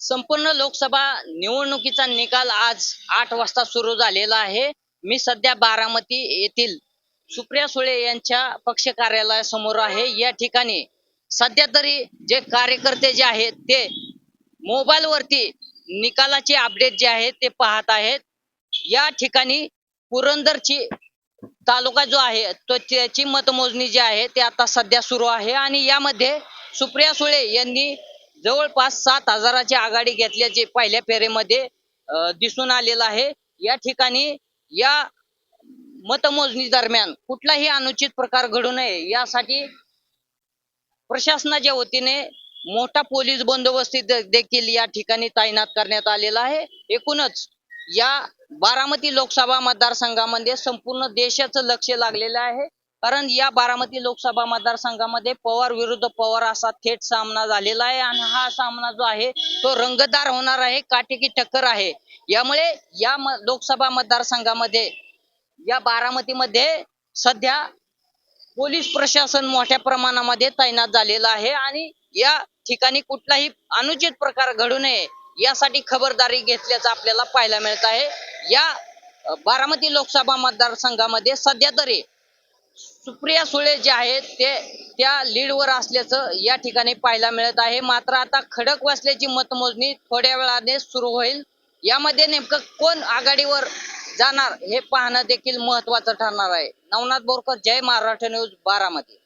संपूर्ण लोकसभा निवडणुकीचा निकाल आज आठ वाजता सुरू झालेला आहे. मी सध्या बारामती येथील सुप्रिया सुळे यांच्या पक्ष कार्यालयासमोर आहे. या ठिकाणी सध्या तरी जे कार्यकर्ते जे आहेत ते मोबाईल वरती निकालाचे अपडेट जे आहेत ते पाहत आहेत. या ठिकाणी पुरंदरची तालुका जो आहे तो त्याची मतमोजणी जी आहे ते आता सध्या सुरू आहे. आणि यामध्ये सुप्रिया सुळे यांनी जवळपास सात हजाराची आघाडी घेतल्याचे पहिल्या फेरीमध्ये दिसून आलेलं आहे. या ठिकाणी या मतमोजणी दरम्यान कुठलाही अनुचित प्रकार घडू नये यासाठी प्रशासनाच्या वतीने मोठा पोलीस बंदोबस्त देखील या ठिकाणी तैनात करण्यात आलेला आहे. एकूणच या बारामती लोकसभा मतदारसंघामध्ये संपूर्ण देशाचं लक्ष लागलेलं आहे. कारण या बारामती लोकसभा मतदारसंघामध्ये पवार विरुद्ध पवार असा थेट सामना झालेला आहे आणि हा सामना जो आहे तो रंगदार होणार आहे काटेकी टक्कर आहे. यामुळे या लोकसभा मतदारसंघामध्ये या बारामतीमध्ये सध्या पोलीस प्रशासन मोठ्या प्रमाणामध्ये तैनात झालेलं आहे आणि या ठिकाणी कुठलाही अनुचित प्रकार घडू नये यासाठी खबरदारी घेतल्याचं आपल्याला पाहायला मिळत आहे. या बारामती लोकसभा मतदारसंघामध्ये सध्या तरी सुप्रिया सुळे जे आहेत ते त्या लीडवर असल्याचं या ठिकाणी पाहायला मिळत आहे. मात्र आता खडक वाचल्याची मतमोजणी थोड्या वेळाने सुरू होईल. यामध्ये नेमकं कोण आघाडीवर जाणार हे पाहणं देखील महत्वाचं ठरणार आहे. नवनाथ बोरकर जय महाराष्ट्र न्यूज बारामती.